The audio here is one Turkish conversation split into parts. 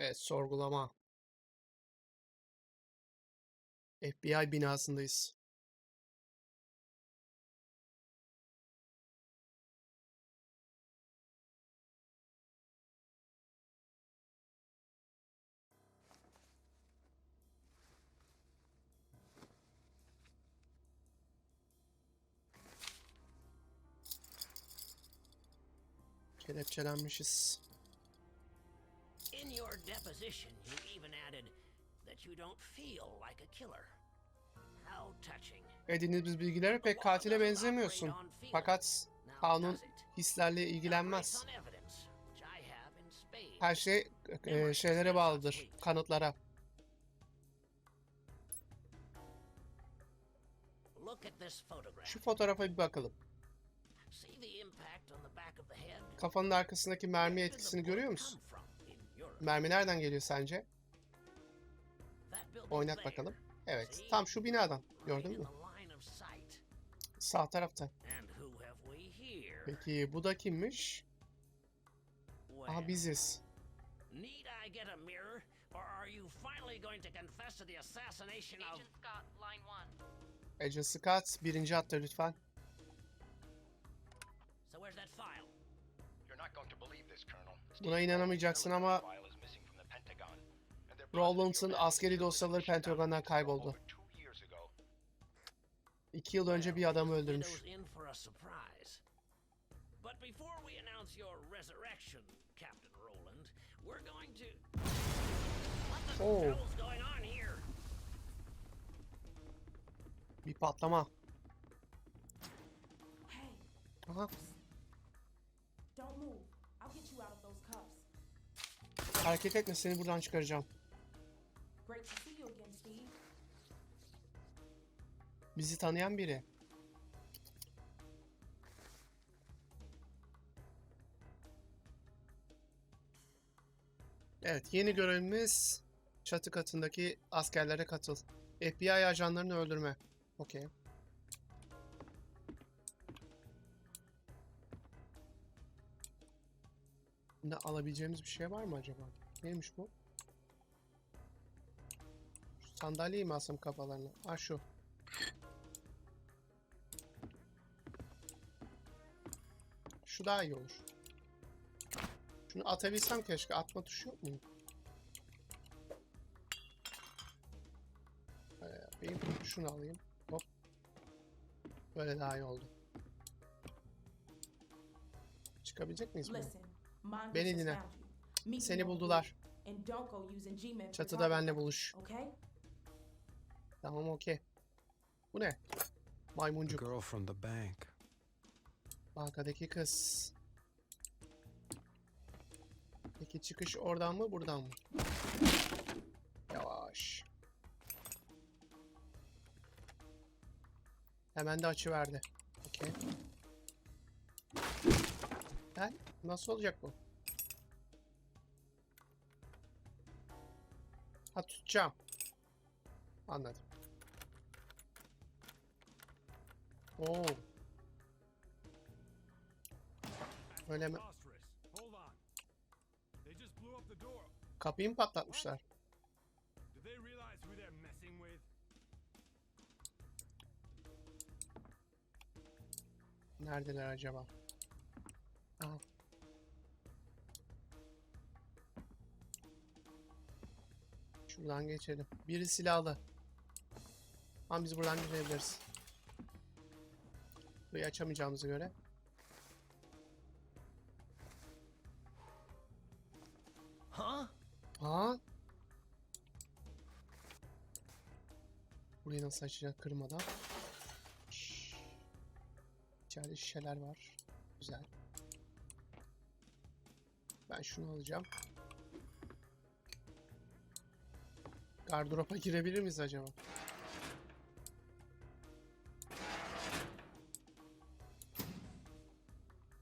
Evet, sorgulama. FBI binasındayız. Kelepçelenmişiz. In your deposition, you even added that you don't feel like a killer. How touching. Edindiğimiz bilgilere pek katile benzemiyorsun. Fakat kanun hislerle ilgilenmez. Her şey e, şeylere bağlıdır, kanıtlara. Şu fotoğrafa bir bakalım. Kafanın arkasındaki mermi etkisini görüyor musun? Mermi nereden geliyor sence? Oynat bakalım. Evet, tam şu binadan. Gördün mü? Sağ tarafta. Peki bu da kimmiş? Aha biziz. Need I get a mirror, or are you finally going to confess to the assassination of? Agent Scott, line one. Agent Scott birinci hatta lütfen. So where's that file? You're not going to believe this, Colonel. Buna inanamayacaksın ama Rowland'ın askeri dosyaları Pentagon'dan kayboldu. İki yıl önce bir adamı öldürmüş. But before we announce your resurrection, Captain Roland, we're going to. What the Oh. hell's going on here? Bir patlama. Hey, Aha. don't move. I'll get you out of those cuffs. Hareket etme seni buradan çıkaracağım. Bizi tanıyan biri. Evet, yeni görevimiz çatı katındaki askerlere katıl. FBI ajanlarını öldürme. Okey. Bunda alabileceğimiz bir şey var mı acaba? Neymiş bu? Şu sandalyeyi mi alsam kafalarına? Ha şu. Şu daha iyi olur. Şunu atabilsem keşke. Atma tuşu yok mu? Böyle yapayım. Şunu alayım. Hop. Böyle daha iyi oldu. Çıkabilecek miyiz buradan? Beni dinle. Seni buldular. Çatıda benle buluş. Okay? Tamam okey. Bu ne? The Maymuncuk. Bankadaki kız. Peki çıkış oradan mı buradan mı? Yavaş. Hemen de açı verdi. Okey. Ben nasıl olacak bu? Ha tutacağım. Anladım. Oo. The door. Kapıyı mı patlatmışlar? Neredeler acaba? Aha. Şuradan geçelim. Biri silahlı. Ama biz buradan girebiliriz. Burayı açamayacağımıza göre. Aa! Burayı nasıl açacağız kırmadan? Şşş. İçeride şişeler var. Güzel. Ben şunu alacağım. Gardıroba girebilir miyiz acaba?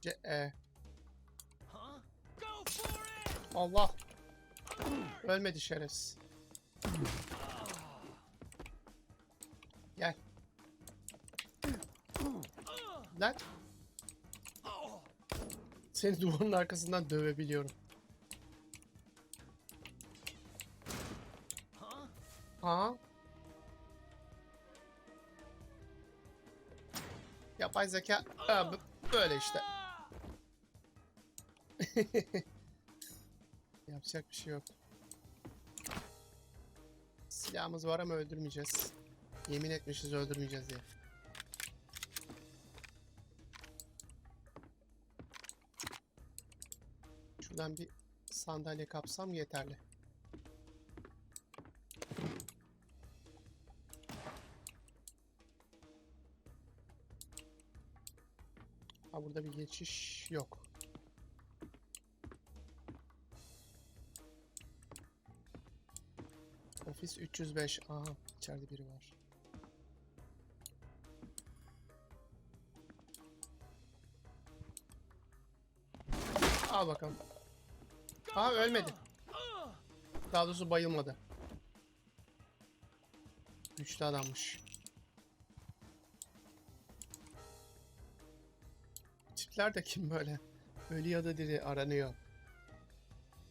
C e. Allah. Ölmedi şerefsiz. Gel. Lan. Seni duvarın arkasından dövebiliyorum. Aha. Yapay zeka ha, böyle işte. Yapacak bir şey yok. Silahımız var ama öldürmeyeceğiz. Yemin etmişiz öldürmeyeceğiz diye. Şuradan bir sandalye kapsam yeterli. Ha burada bir geçiş yok. Ofis 305. Aha içeride biri var. Al bakalım. Aa ölmedi. Daha doğrusu bayılmadı. Güçlü adammış. Tipler de kim böyle? Ölü ya da diri aranıyor.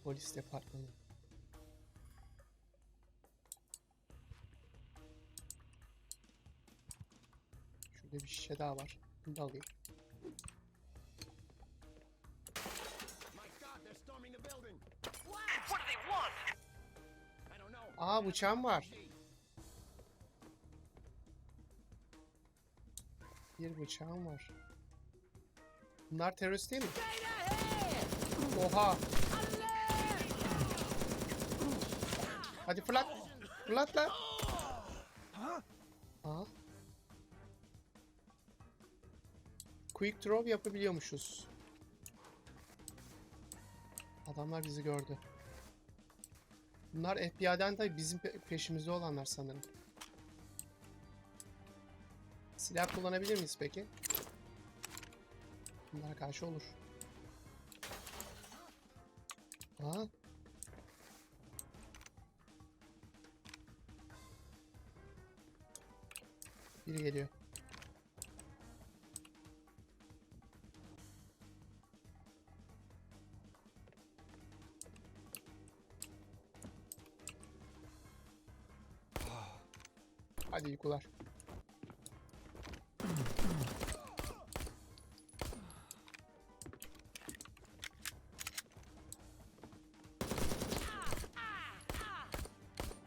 Polis departmanı. Şurada bir şişe daha var. Bunu da alayım. Aa bıçağım var. Bir bıçağım var. Bunlar terörist değil mi? Oha. Hadi fırlat. Fırlat lan. Aa. Quick draw yapabiliyormuşuz. Adamlar bizi gördü. Bunlar FBI'den da bizim pe- peşimizde olanlar sanırım. Silah kullanabilir miyiz peki? Bunlara karşı olur. Aa. Biri geliyor. Hadi yukular.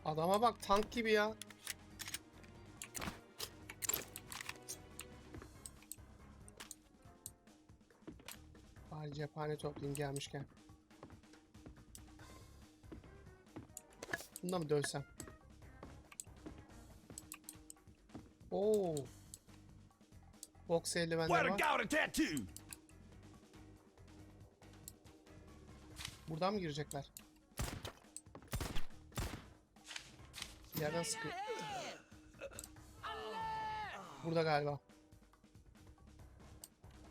Adama bak tank gibi ya. Bari cephane toplayayım gelmişken. Bunda mı dövsem? Oo. Box eldivenler var. Buradan mı girecekler? Yerden sıkıyor. Burada galiba.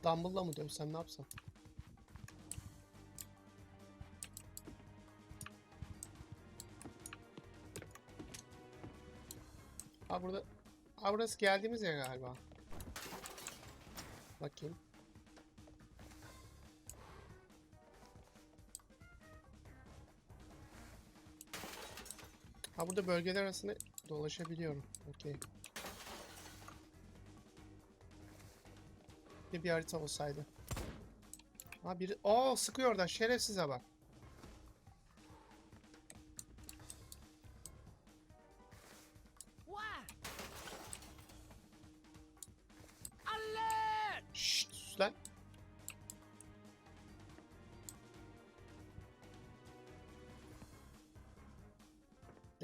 Dumble'la mı dövsem ne yapsam? Ha burada... Ha burası geldiğimiz yer galiba. Bakayım. Ha burada bölgeler arasında dolaşabiliyorum. Okey. Bir, harita olsaydı. Ha biri... Oo sıkıyor oradan şerefsize bak.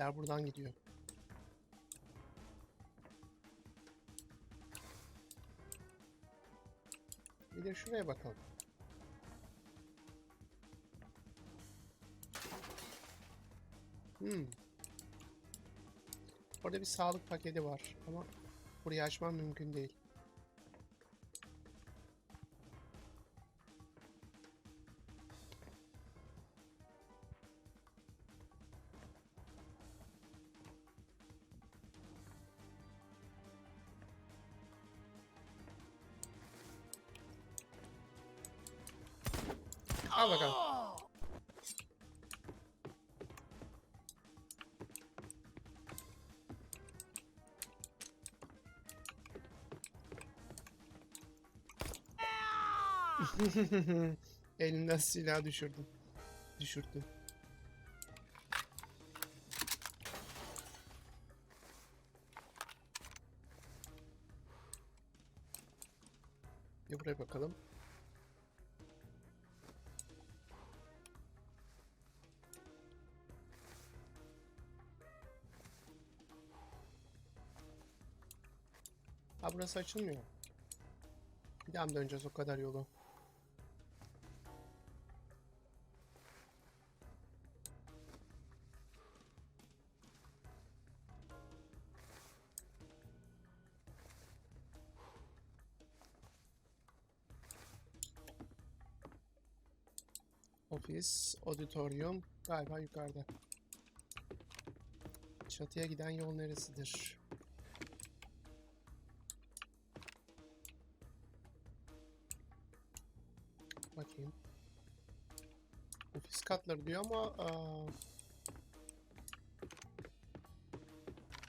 Yer buradan gidiyor. Bir de şuraya bakalım. Hmm. Orada bir sağlık paketi var ama burayı açmam mümkün değil. Al bakalım. Elinden silah düşürdüm. Düşürdüm. Bir buraya bakalım. Ha burası açılmıyor. Bir daha mı döneceğiz o kadar yolu? Ofis, auditorium galiba yukarıda. Çatıya giden yol neresidir? Bakayım. Ofis katları diyor ama aa,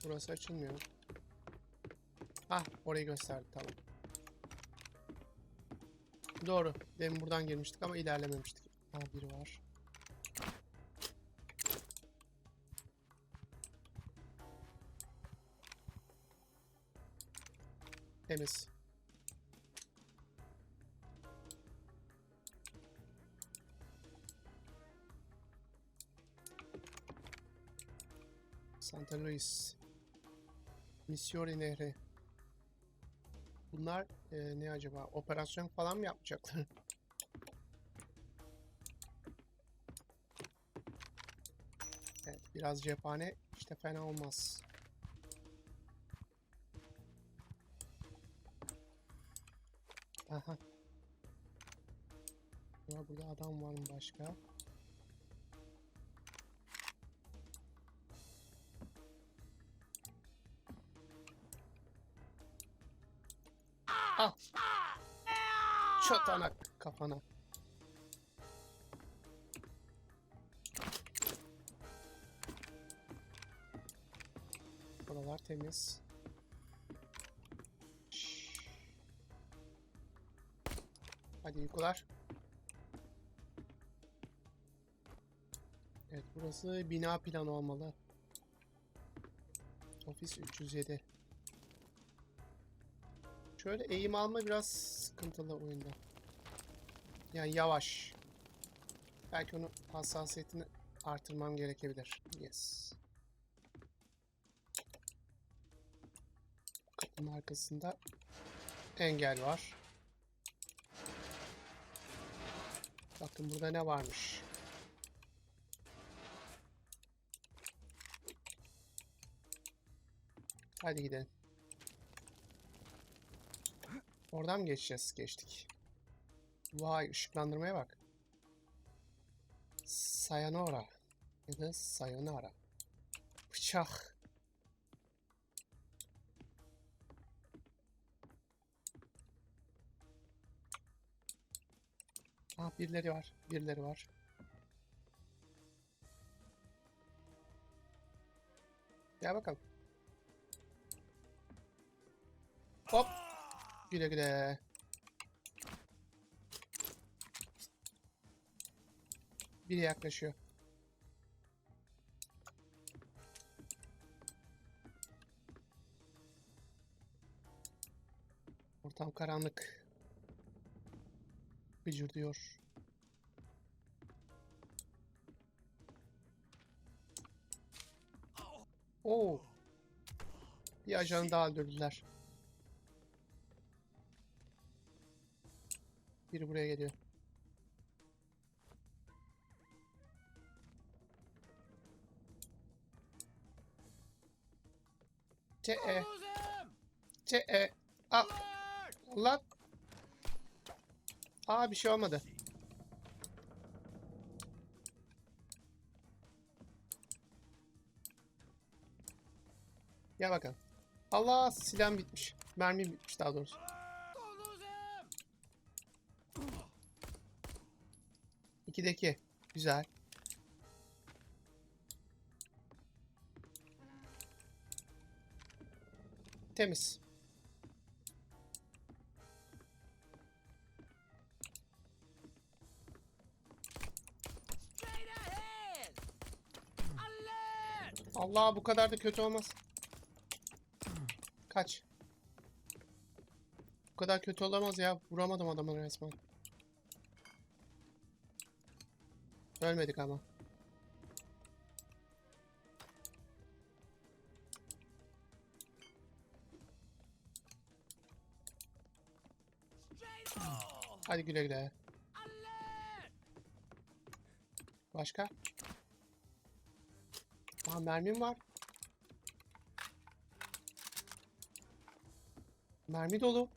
burası açılmıyor. Ah orayı gösterdi tamam. Doğru. Demin buradan girmiştik ama ilerlememiştik. Ha biri var. Temiz. Santa Luis. Missouri Nehri. Bunlar e, ne acaba? Operasyon falan mı yapacaklar? Evet, biraz cephane işte fena olmaz. Aha. Ya burada adam var mı başka? Çatanak kafana. Buralar temiz. Hadi yukarılar. Evet burası bina planı olmalı. Ofis 307. Şöyle eğim alma biraz sıkıntılı oyunda. Yani yavaş. Belki onu hassasiyetini artırmam gerekebilir. Yes. Kapının arkasında engel var. Bakın burada ne varmış. Hadi gidelim. Oradan mı geçeceğiz? Geçtik. Vay ışıklandırmaya bak. Sayonara. Ya da sayonara. Bıçak. Ah birileri var. Birileri var. Gel bakalım. Güle güle. Biri yaklaşıyor. Ortam karanlık. Bıcır diyor. Oo. Bir ajanı daha öldürdüler. Biri buraya geliyor. Ce e. Ce e. Al. Lan. Aa bir şey olmadı. Gel bakalım. Allah silahım bitmiş. Mermi bitmiş daha doğrusu. 2'deki. Güzel. Temiz. Allah bu kadar da kötü olmaz. Kaç. Bu kadar kötü olamaz ya. Vuramadım adamı resmen. Ölmedik ama. Hadi güle güle. Başka? Aa mermim var. Mermi dolu.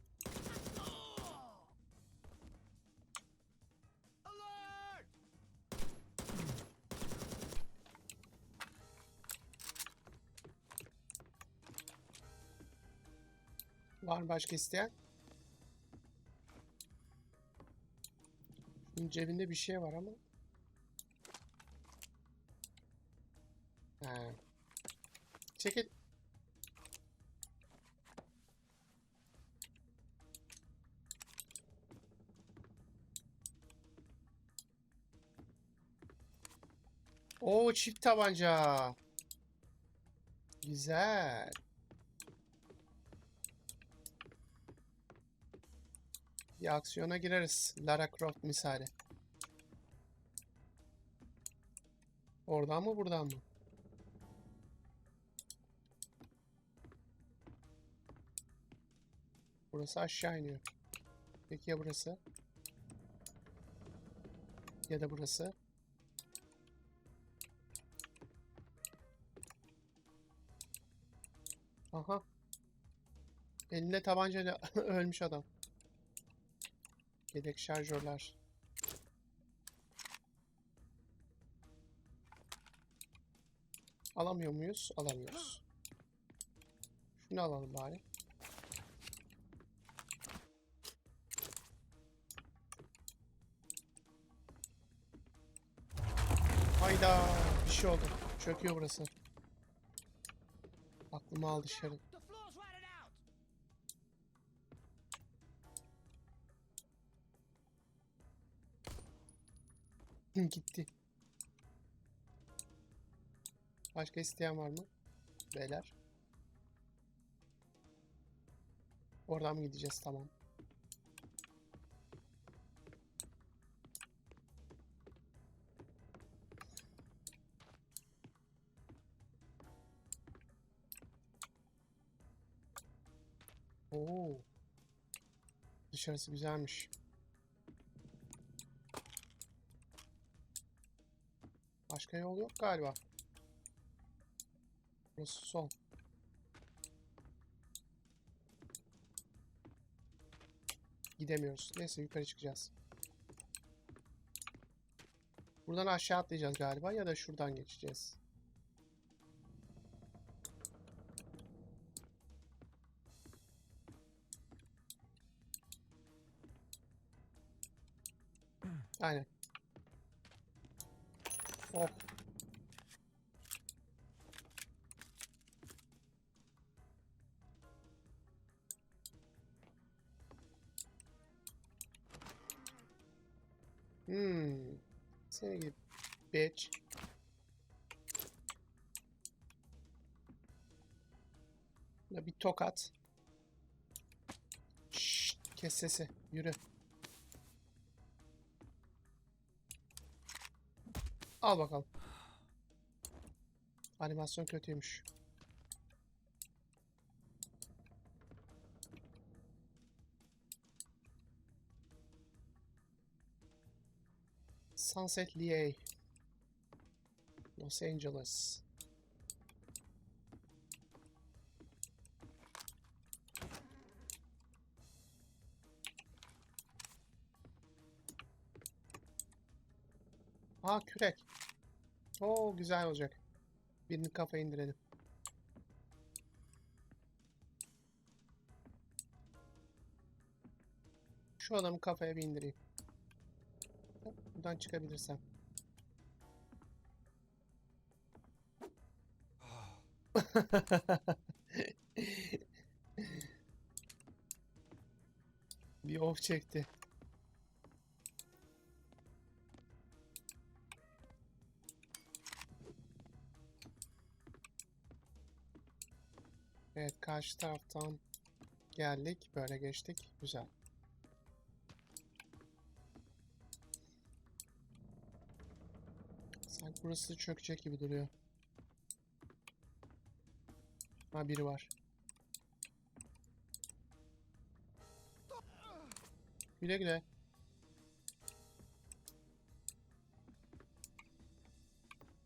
Var mı başka isteyen? Şunun cebinde bir şey var ama. He. Çekil. Oo çift tabanca. Güzel. Bir aksiyona gireriz. Lara Croft misali. Oradan mı buradan mı? Burası aşağı iniyor. Peki ya burası? Ya da burası? Aha. Elinde tabancayla ölmüş adam. Yedek şarjörler. Alamıyor muyuz? Alamıyoruz. Şunu alalım bari. Hayda bir şey oldu. Çöküyor burası. Aklımı al dışarı. Gitti. Başka isteyen var mı? Beyler. Oradan mı gideceğiz? Tamam. Oo. Dışarısı güzelmiş. Başka yol yok galiba. Burası son. Gidemiyoruz. Neyse yukarı çıkacağız. Buradan aşağı atlayacağız galiba ya da şuradan geçeceğiz. Aynen. Oh. Hmm. Seni gidip bitch. Bir tokat. Şşt, kes sesi. Yürü. Al bakalım. Animasyon kötüymüş. Sunset LA. Los Angeles. Aa kürek. Oo güzel olacak. Birini kafa indirelim. Şu adamı kafaya bir indireyim. Buradan çıkabilirsem. bir of çekti. Karşı taraftan geldik. Böyle geçtik. Güzel. Sanki burası çökecek gibi duruyor. Ha biri var. Güle güle.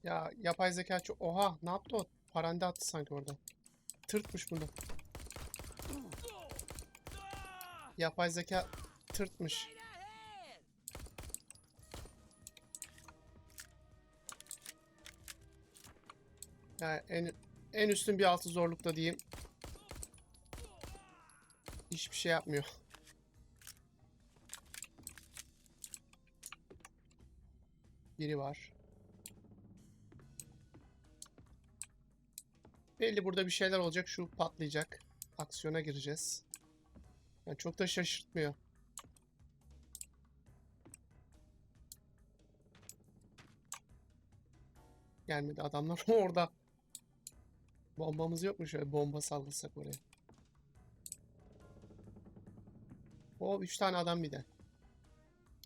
Ya yapay zeka. Oha ne yaptı o? Paranda attı sanki orada. Tırtmış bunu. Yapay zeka tırtmış. Yani en en üstün bir altı zorlukta diyeyim. Hiçbir şey yapmıyor. Biri var. Belli burada bir şeyler olacak. Şu patlayacak. Aksiyona gireceğiz. Yani çok da şaşırtmıyor. Gelmedi adamlar orada. Bombamız yok mu şöyle bomba sallasak oraya. O 3 tane adam bir de.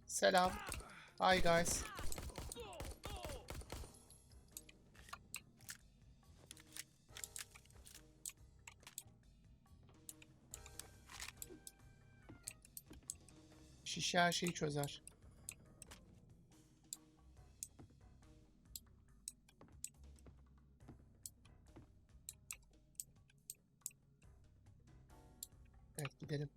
Selam. Hi guys. Şişe her şeyi çözer. Evet gidelim.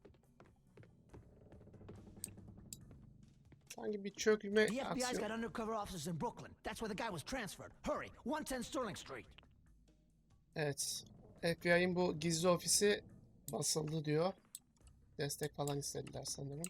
Sanki bir çökme The FBI's aksiyonu. got undercover offices in Brooklyn. That's where the guy was transferred. Hurry, 110 Sterling Street. Evet. FBI'nin bu gizli ofisi basıldı diyor. Destek falan istediler sanırım.